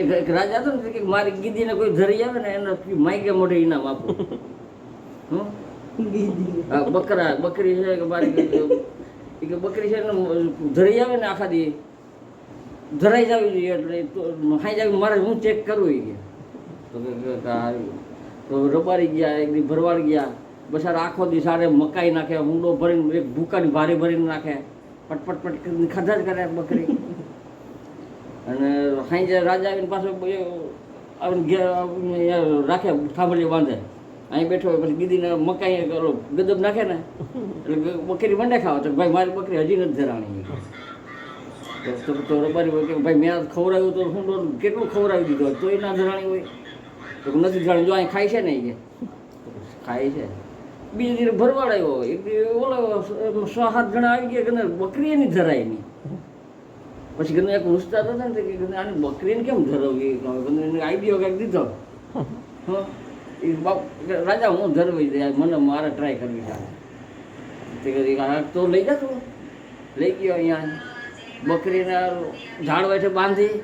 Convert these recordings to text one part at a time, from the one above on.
એક રાજા હતો ને કે મારી ગીધીને કોઈ ધરી આવે ને એને માઈકે મોઢે ઇનામ આપો. હં? બકરા બકરી છે કે મારી કે- બકરી છે ધરી આવે ને આખા દી. ધરાઈ જવી જોઈએ એટલે હાઈ જાવી મારે હું ચેક કરું એ કે? તો રબારી ગયા એક દી ભરવાડ ગયા. બસાર આખો દી સારે મકાઈ નાખે હુંડો ભરીને એક ભૂકાની ભારે ભરીને નાખે પટપટ પટ ખાધા જ કરે બકરી. અને સાંજે રાજા આવીને પાછો અહીંયા રાખે થાંભલી બાંધે. અહીં બેઠો પછી દીદીને મકાઈ કરો ગદબ નાખે ને, એટલે બકરી મંડે ખાવા. તો ભાઈ, મારી બકરી હજી નથી ધરાણી. તો તો કે ભાઈ, મેં ખવડાવ્યું તો હું તો કેટલું ખવડાવી દીધું એ ના ધરાણી હોય. તો નથી ધરાણી, જો અહીં ખાય છે ને એ. ખાય છે. બીજે દિવસે ભરવાડ આવ્યો એક ઓલો સો સાત જણા આવી ગયા કે બકરી એની ધરાય નહીં. પછી ઘરનું એક ઉસ્તાદ હતા ને કે આની બકરીને કેમ ધરવવી? એને આઈડિયો કંઈક દીધો. એ બાપ, રાજા, હું ધરવી દે મને મારે ટ્રાય કરવી છે તે તો લઈ જતો લઈ ગયો અહીંયા બકરીને ઝાડ વાઠે બાંધી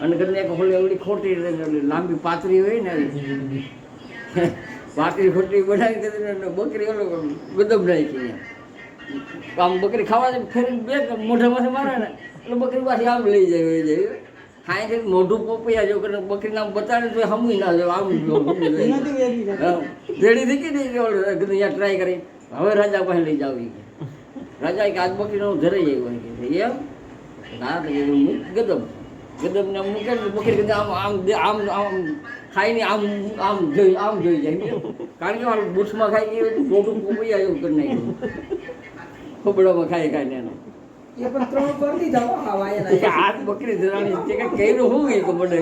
અને ઘરની એક હોળી એવડી ખોટી લાંબી પાતરી હોય ને પાતરી ખોટી બનાવી દીધી ને બકરી ઓલો ગદબ નાખી આમ બકરી ખાવા ફેરી બે મોઢામાંથી મારે ને. એટલે બકરી પાછી આમ લઈ જાય જાય. હા એ મોઢું પોપૈયા જો કરીને બકરીને આમ બતાડે તો હમુય ના આમ જો. હા, રેડી થઈ ગઈ કે અહીંયા ટ્રાય કરી. હવે રાજા પાસે લઈ જાવ કે. રાજા કે આજ બકરીનો ધરાઈ આવ્યો કે. એમ? ના ગદમ ગદમ. ને આમ મૂકે ને બકરી કીધું આમ આમ આમ આમ આમ ખાઈને આમ આમ જોઈ આમ જોઈ જાય. કારણ કે મારું બુટ્સમાં ખાઈ ગયું મોઢું પોપૈયા એવું કરી નાખ્યું. ખોબડામાં ખાઈ ખાઈને એને. એ પણ ત્રણ કરી દીધા આવા એના. હાથ બકરી ધરાણી છે કે કઈનું હું એ ખબર કે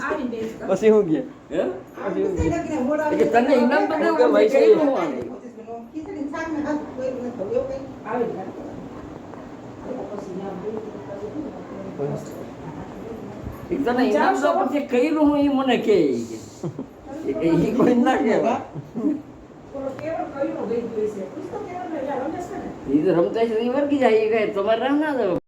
આવી ને પછી શું કે હે? આવી તો ગઈ કે તને ઇનામ તો દેવું ભાઈ છે છે. હું આને? ખીચડી શાક હાથ કોઈ ન થયું એવું આવી પછી એ તને ઇનામ તો પછી કઈનું હું એ મને કે એ કોઈ ના કહેવાય. એ તો રમતા છે વર્ગી જાય એ કહે તમારે રામ ના દો